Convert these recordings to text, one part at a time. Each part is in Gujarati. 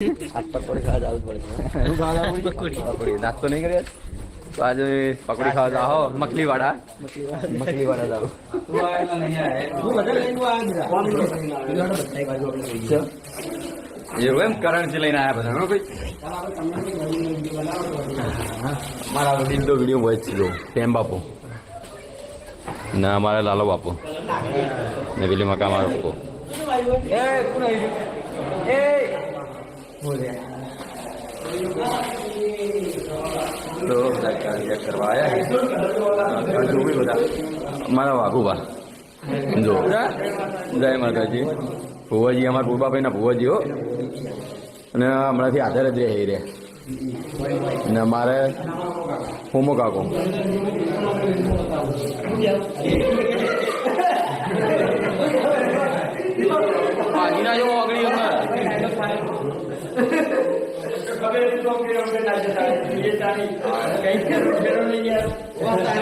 પકોડી ખાવા જવું પકોડી નાસ્તો નહીં કર્યો તો આજે પકોડી ખાવા જાઓ. મખલી વાળા મખલી વાળા જાઓ. એવું એમ? કરણથી લઈને આવ્યા બધા મારા દિલનો વીડિયો હોય છે જો. બાપુ? ને અમારા લાલો બાપુ. ને પેલી મકા મારો બાપુ તો બધા કરવા આવ્યા હજુ બી બધા મારા વાઘુબા જો જય માતાજી ભુવાજી અમારા ભૂબાભાઈના ભુવાજી હો અને હમણાંથી આધાર જ રહે રે ને મારે હોમો કાકો બાકીના જો ઓગળી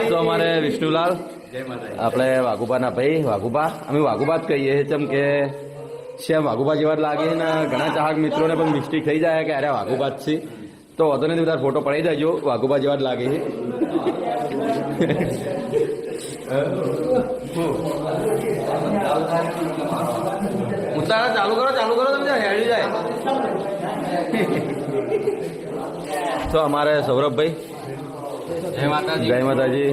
તો અમારે વિષ્ણુલાલ, આપણે વાઘુબાના ભાઈ, વાઘુબા, અમે વાઘુબા જ કહીએ છીએ, જેમ કે શ્યામ વાઘુબા જેવા જ લાગે ને ઘણા ચાહક મિત્રોને પણ મિસ્ટેક થઈ જાય કે અરે વાઘુબા જ છે. તો વધુ નથી બધા ફોટો પડી દેજો, વાઘુબા જેવા જ લાગે છે. ઉતારા, ચાલુ કરો ચાલુ કરો, તમે હેડી જાય. તો અમારે સૌરભભાઈ. જય માતાજી. જય માતાજી.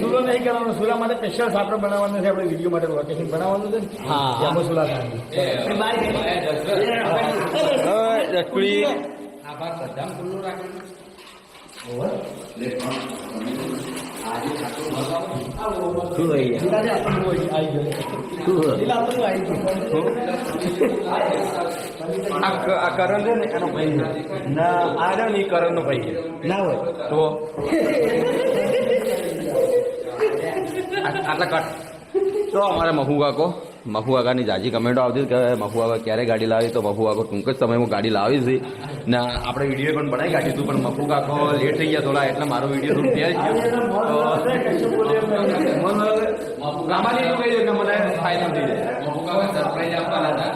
સુલો નહીં કરવાનો સુલા માટે સ્પેશિયલ સાપડો છે આપણે. વીડિયો માટે બનાવવાનું છે હા. આ કરણ છે ને એનો ભાઈ ના આ ને એ કરણનો ભાઈ ના હોય તો આટલા કટ તો અમારે મહુ કાકો મહુ કાકાની જાજી કમેન્ટો આવતી કે મહુ કાકા ક્યારે ગાડી લાવી તો મહુ કાકો ટૂંક જ સમયમાં ગાડી લાવી છે ને આપણે વીડિયો પણ બનાવી કાઢી હતું પણ મકુ કાકો લેટ થઈ ગયા થોડા એટલે મારો વીડિયો રૂમ ત્યાં જ ગયો. તો રામાની એવું કહી દઉં કે મને ફાયદો થઈ જાય સરપ્રાઈઝ આપવાના હતા.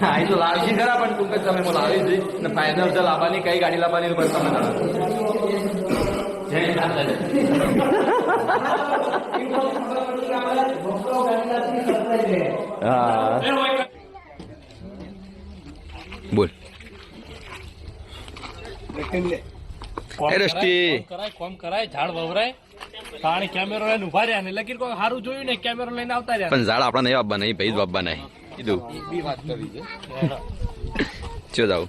હા. એ તો લાવી ખરા પણ ટૂંક જ સમયમાં લાવી છે ને છે લાવવાની કઈ ગાડી લાવવાની પણ તમે જણાવો. જય માતાજી હા. બોલ. કરાય કોમ કરાય ઝાડ વવરાય. પાણી કેમેરો લઈને ઊભા રહ્યા ને લગીર કોઈ સારું જોયું ને કેમેરો લઈને આવતા રહ્યા. પણ ઝાડ આપણા નહીં આપવા નહીં ભાઈ જ આપવા નહીં કીધું. વાત કરી છે. ચો જાવ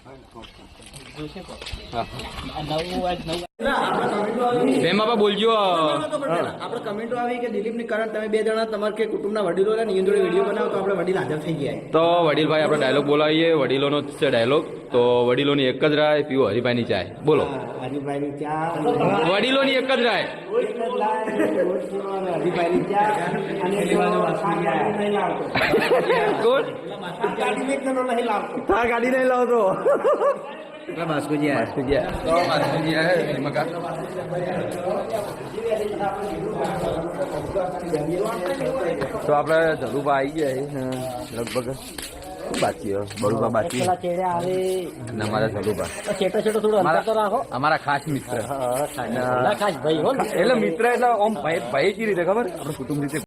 બેન બાપા બોલજો. આપણે કમેન્ટો આવી કે દિલીપની કારણ તમે બે જણા તમારે કે કુટુંબના વડીલો ને એની જોડે વીડિયો બનાવો તો આપણે વડીલ હાજર થઈ ગયા. તો વડીલભાઈ આપણે ડાયલોગ બોલાવીએ. વડીલોનો જ છે ડાયલોગ તો વડીલોની એક જ રાય પીવો હરિભાઈની ચાય. બોલો. હરિભાઈની ચા વડીલોની એક જ રાય. હરિભાઈની ચા અને નહીં ગાડી નહીં લાવતો. તાર ગાડી નહીં લાવતો. બાસ્કુજી બાસ્કુજીયા. તો બાસ્કુજીયા હે, એની મકા. તો આપણે ધરુબા આવી ગયા લગભગ શું બાકી હવે? બળુબા બાકી અને અમારા ધરુબા છેટો છેટો થોડો અંતર તો રાખો અમારા ખાસ મિત્ર ખાસ ભાઈ હો એટલે મિત્ર એટલે ઓમ ભાઈ ભાઈ કેવી રીતે ખબર આપણે કુટુંબ રીતે